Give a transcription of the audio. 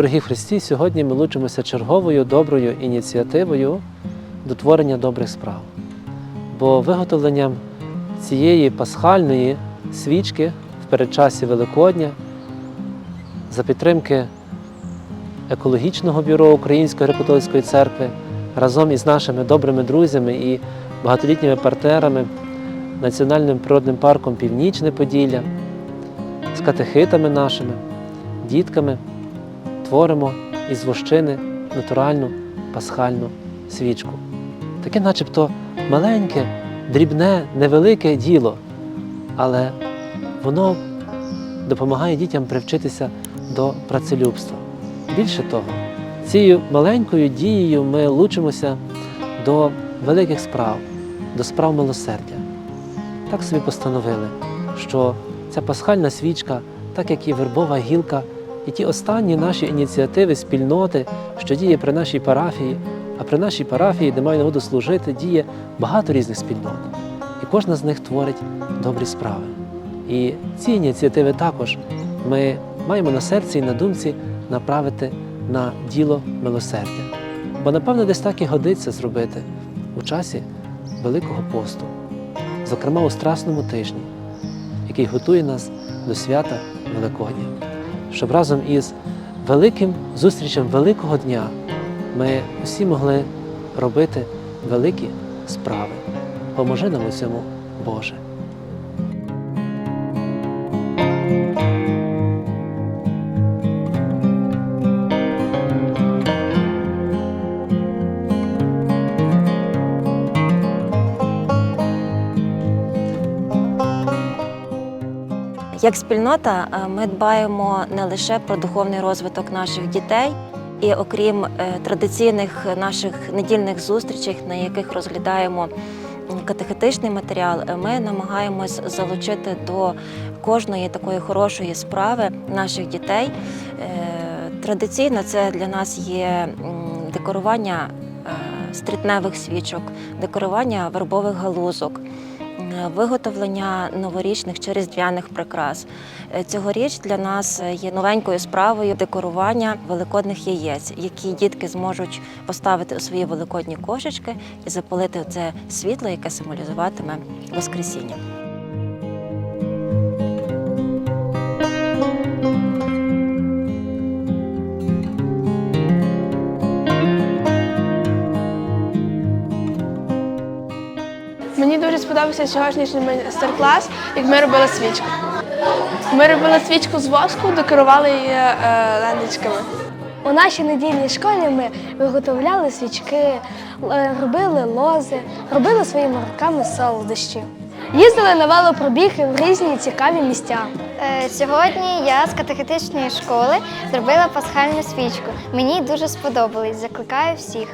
Дорогі Христі, сьогодні ми лучимося черговою доброю ініціативою до творення добрих справ. Бо виготовленням цієї пасхальної свічки в передчасі Великодня за підтримки екологічного бюро Української греко-католицької церкви разом із нашими добрими друзями і багатолітніми партнерами Національним природним парком Північне Поділля, з катехитами нашими, дітками творимо із вощини натуральну пасхальну свічку. Таке начебто маленьке, дрібне, невелике діло, але воно допомагає дітям привчитися до працелюбства. Більше того, цією маленькою дією ми лучимося до великих справ, до справ милосердя. Так собі постановили, що ця пасхальна свічка, так як і вербова гілка, і ті останні наші ініціативи, спільноти, що діє при нашій парафії, а при нашій парафії, де маю нагоду служити, діє багато різних спільнот. І кожна з них творить добрі справи. І ці ініціативи також ми маємо на серці і на думці направити на діло милосердя. Бо, напевно, десь так і годиться зробити у часі Великого посту, зокрема у Страсному тижні, який готує нас до свята Великодня, щоб разом із великим зустрічем Великого дня ми усі могли робити великі справи. Поможи нам у цьому, Боже. Як спільнота е, ми дбаємо не лише про духовний розвиток наших дітей, і окрім е, традиційних наших недільних зустрічей, на яких розглядаємо катехетичний матеріал, е, ми намагаємось залучити до кожної такої хорошої справи наших дітей. Традиційно це для нас є декорування стрітневих свічок, декорування вербових галузок. Е, Виготовлення новорічних чи різдвяних прикрас Е, цьогоріч для нас є новенькою справою декорування великодних яєць, які дітки зможуть поставити у свої великодні кошечки і запалити це світло, яке символізуватиме Воскресіння. Мені дуже сподобався сьогоднішній майстер-клас, як ми робили свічку. Ми робили свічку з воску, декорували її е, ленточками. У нашій недільній школі ми виготовляли свічки, е, робили лози, робили своїми руками солодощі. Їздили на велопробіги в різні цікаві місця. Е, Сьогодні я з катехетичної школи зробила пасхальну свічку. Мені дуже сподобалось. Закликаю всіх.